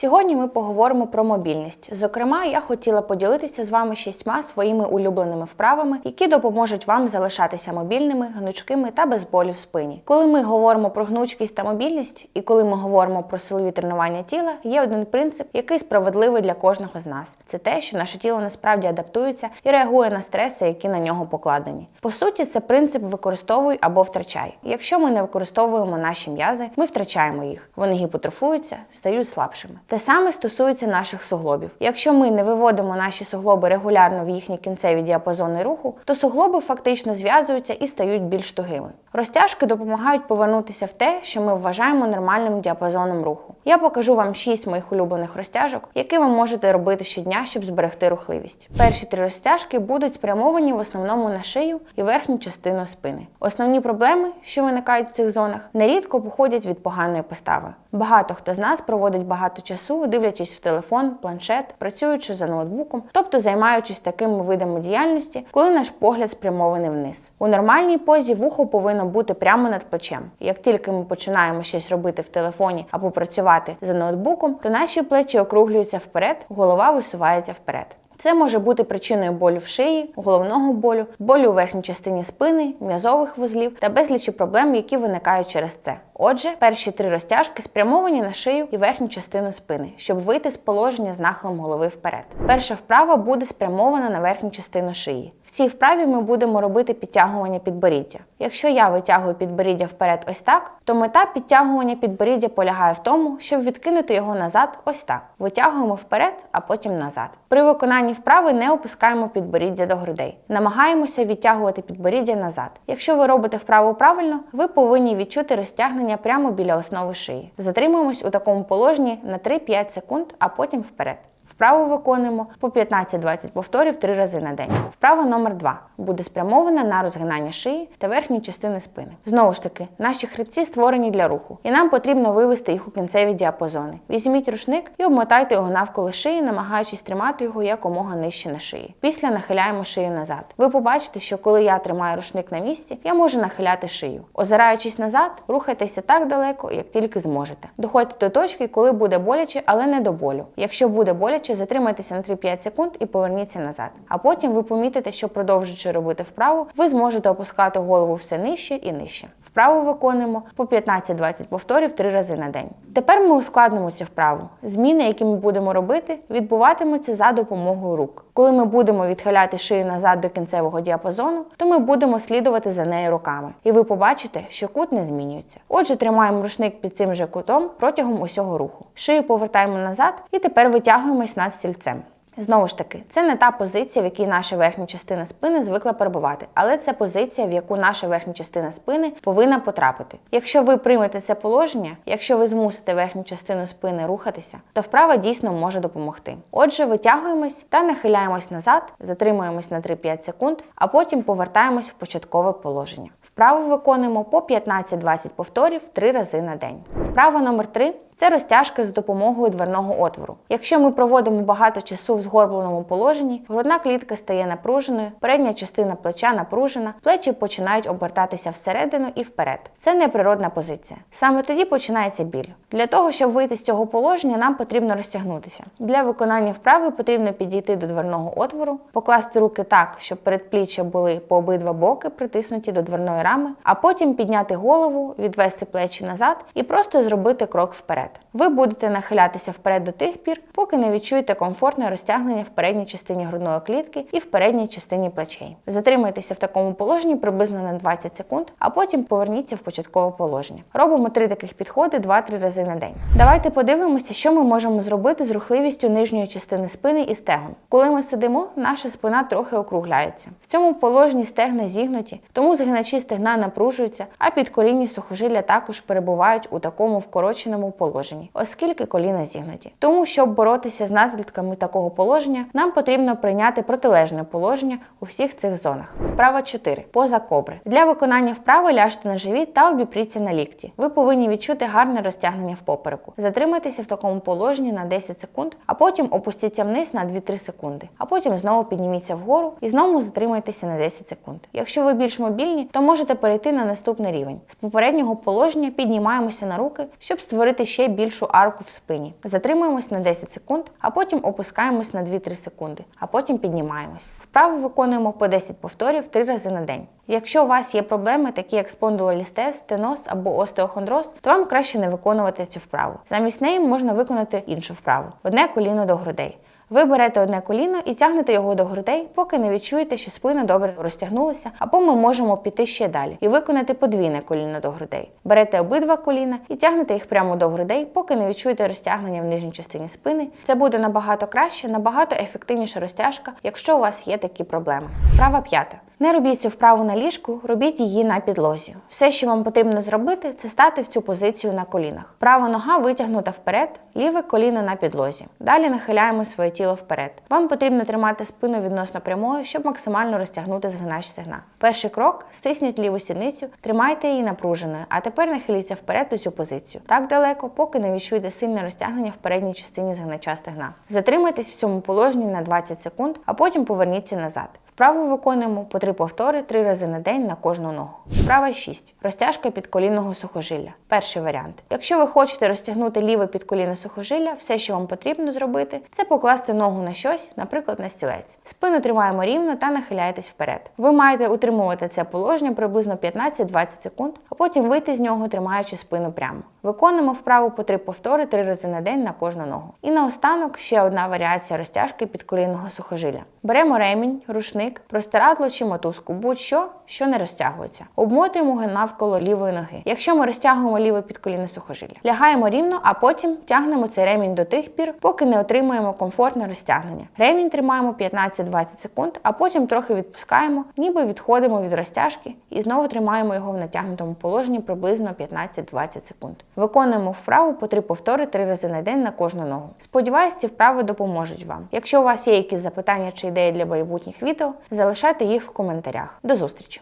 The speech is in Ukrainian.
Сьогодні ми поговоримо про мобільність. Зокрема, я хотіла поділитися з вами шістьма своїми улюбленими вправами, які допоможуть вам залишатися мобільними, гнучкими та без болю в спині. Коли ми говоримо про гнучкість та мобільність, і коли ми говоримо про силові тренування тіла, є один принцип, який справедливий для кожного з нас. Це те, що наше тіло насправді адаптується і реагує на стреси, які на нього покладені. По суті, це принцип використовуй або втрачай. Якщо ми не використовуємо наші м'язи, ми втрачаємо їх. Вони гіпотрофуються, стають слабшими. Те саме стосується наших суглобів. Якщо ми не виводимо наші суглоби регулярно в їхні кінцеві діапазони руху, то суглоби фактично зв'язуються і стають більш тугими. Розтяжки допомагають повернутися в те, що ми вважаємо нормальним діапазоном руху. Я покажу вам шість моїх улюблених розтяжок, які ви можете робити щодня, щоб зберегти рухливість. Перші три розтяжки будуть спрямовані в основному на шию і верхню частину спини. Основні проблеми, що виникають в цих зонах, нерідко походять від поганої постави. Багато хто з нас проводить багато часу, дивлячись в телефон, планшет, працюючи за ноутбуком, тобто займаючись такими видами діяльності, коли наш погляд спрямований вниз. У нормальній позі вухо повинно бути прямо над плечем. Як тільки ми починаємо щось робити в телефоні або працювати за ноутбуком, то наші плечі округлюються вперед, голова висувається вперед. Це може бути причиною болю в шиї, головного болю, болю у верхній частині спини, м'язових вузлів та безлічі проблем, які виникають через це. Отже, перші три розтяжки спрямовані на шию і верхню частину спини, щоб вийти з положення з нахилом голови вперед. Перша вправа буде спрямована на верхню частину шиї. В цій вправі ми будемо робити підтягування підборіддя. Якщо я витягую підборіддя вперед ось так, то мета підтягування підборіддя полягає в тому, щоб відкинути його назад ось так. Витягуємо вперед, а потім назад. При виконанні вправи не опускаємо підборіддя до грудей. Намагаємося відтягувати підборіддя назад. Якщо ви робите вправу правильно, ви повинні відчути розтягнення прямо біля основи шиї. Затримуємось у такому положенні на 3-5 секунд, а потім вперед. Вправу виконуємо по 15-20 повторів 3 рази на день. Вправа номер 2 буде спрямована на розгинання шиї та верхньої частини спини. Знову ж таки, наші хребці створені для руху, і нам потрібно вивести їх у кінцеві діапазони. Візьміть рушник і обмотайте його навколо шиї, намагаючись тримати його якомога нижче на шиї. Після нахиляємо шию назад. Ви побачите, що коли я тримаю рушник на місці, я можу нахиляти шию. Озираючись назад, рухайтеся так далеко, як тільки зможете. Доходьте до точки, коли буде боляче, але не до болю. Якщо буде боляче, затримайтеся на 3-5 секунд і поверніться назад. А потім ви помітите, що продовжуючи робити вправу, ви зможете опускати голову все нижче і нижче. Вправу виконуємо по 15-20 повторів 3 рази на день. Тепер ми ускладнимо цю вправу. Зміни, які ми будемо робити, відбуватимуться за допомогою рук. Коли ми будемо відхиляти шию назад до кінцевого діапазону, то ми будемо слідувати за нею руками. І ви побачите, що кут не змінюється. Отже, тримаємо рушник під цим же кутом протягом усього руху. Шию повертаємо назад і тепер витягуємось над стільцем. Знову ж таки, це не та позиція, в якій наша верхня частина спини звикла перебувати, але це позиція, в яку наша верхня частина спини повинна потрапити. Якщо ви приймете це положення, якщо ви змусите верхню частину спини рухатися, то вправа дійсно може допомогти. Отже, витягуємось та нахиляємось назад, затримуємось на 3-5 секунд, а потім повертаємось в початкове положення. Вправу виконуємо по 15-20 повторів 3 рази на день. Вправа номер 3 це розтяжка за допомогою дверного отвору. Якщо ми проводимо багато часу в згорбленому положенні, грудна клітка стає напруженою, передня частина плеча напружена, плечі починають обертатися всередину і вперед. Це неприродна позиція. Саме тоді починається біль. Для того, щоб вийти з цього положення, нам потрібно розтягнутися. Для виконання вправи потрібно підійти до дверного отвору, покласти руки так, щоб передпліччя були по обидва боки притиснуті до дверної рами, а потім підняти голову, відвести плечі назад і просто зробити крок вперед. that. Ви будете нахилятися вперед до тих пір, поки не відчуєте комфортне розтягнення в передній частині грудної клітки і в передній частині плечей. Затримайтеся в такому положенні приблизно на 20 секунд, а потім поверніться в початкове положення. Робимо три таких підходи 2-3 рази на день. Давайте подивимося, що ми можемо зробити з рухливістю нижньої частини спини і стегон. Коли ми сидимо, наша спина трохи округляється. В цьому положенні стегна зігнуті, тому згиначі стегна напружуються, а підколінні сухожилля також перебувають у такому вкороченому положенні, оскільки коліна зігнуті. Тому, щоб боротися з наслідками такого положення, нам потрібно прийняти протилежне положення у всіх цих зонах. Вправа 4. Поза кобри. Для виконання вправи ляжте на живіт та обіпріться на лікті. Ви повинні відчути гарне розтягнення в попереку. Затримайтеся в такому положенні на 10 секунд, а потім опустіться вниз на 2-3 секунди. А потім знову підніміться вгору і знову затримайтеся на 10 секунд. Якщо ви більш мобільні, то можете перейти на наступний рівень. З попереднього положення піднімаємося на руки, щоб створити ще більш більшу арку в спині. Затримуємось на 10 секунд, а потім опускаємось на 2-3 секунди, а потім піднімаємось. Вправу виконуємо по 10 повторів 3 рази на день. Якщо у вас є проблеми, такі як спондилолістез, стеноз або остеохондроз, то вам краще не виконувати цю вправу. Замість неї можна виконати іншу вправу одне коліно до грудей. Ви берете одне коліно і тягнете його до грудей, поки не відчуєте, що спина добре розтягнулася, або ми можемо піти ще далі і виконати подвійне коліно до грудей. Берете обидва коліна і тягнете їх прямо до грудей, поки не відчуєте розтягнення в нижній частині спини. Це буде набагато краще, набагато ефективніша розтяжка, якщо у вас є такі проблеми. Права п'ята. Не робіть цю вправу на ліжку, робіть її на підлозі. Все, що вам потрібно зробити, це стати в цю позицію на колінах. Права нога витягнута вперед, ліве коліно на підлозі. Далі нахиляємо своє тіло вперед. Вам потрібно тримати спину відносно прямою, щоб максимально розтягнути згинач стегна. Перший крок стисніть ліву сідницю, тримайте її напруженою, а тепер нахиліться вперед у цю позицію. Так далеко, поки не відчуєте сильне розтягнення в передній частині згинача стегна. Затримайтесь в цьому положенні на 20 секунд, а потім поверніться назад. Вправу виконуємо по три повтори три рази на день на кожну ногу. Вправа 6. Розтяжка підколінного сухожилля. Перший варіант. Якщо ви хочете розтягнути ліве підколінне сухожилля, все, що вам потрібно зробити, це покласти ногу на щось, наприклад, на стілець. Спину тримаємо рівно та нахиляєтесь вперед. Ви маєте утримувати це положення приблизно 15-20 секунд, а потім вийти з нього, тримаючи спину прямо. Виконуємо вправу по три повтори три рази на день на кожну ногу. І наостанок ще одна варіація розтяжки підколінного сухожилля. Беремо ремінь, рушник, простирадло чи мотузку, будь-що, що не розтягується. Обмотуємо навколо лівої ноги. Якщо ми розтягуємо ліве підколінне сухожилля, лягаємо рівно, а потім тягнемо цей ремінь до тих пір, поки не отримуємо комфортне розтягнення. Ремінь тримаємо 15-20 секунд, а потім трохи відпускаємо, ніби відходимо від розтяжки і знову тримаємо його в натягнутому положенні приблизно 15-20 секунд. Виконуємо вправу по три повтори три рази на день на кожну ногу. Сподіваюсь, ці вправи допоможуть вам. Якщо у вас є якісь запитання чи ідеї для майбутніх відео, залишайте їх в коментарях. До зустрічі!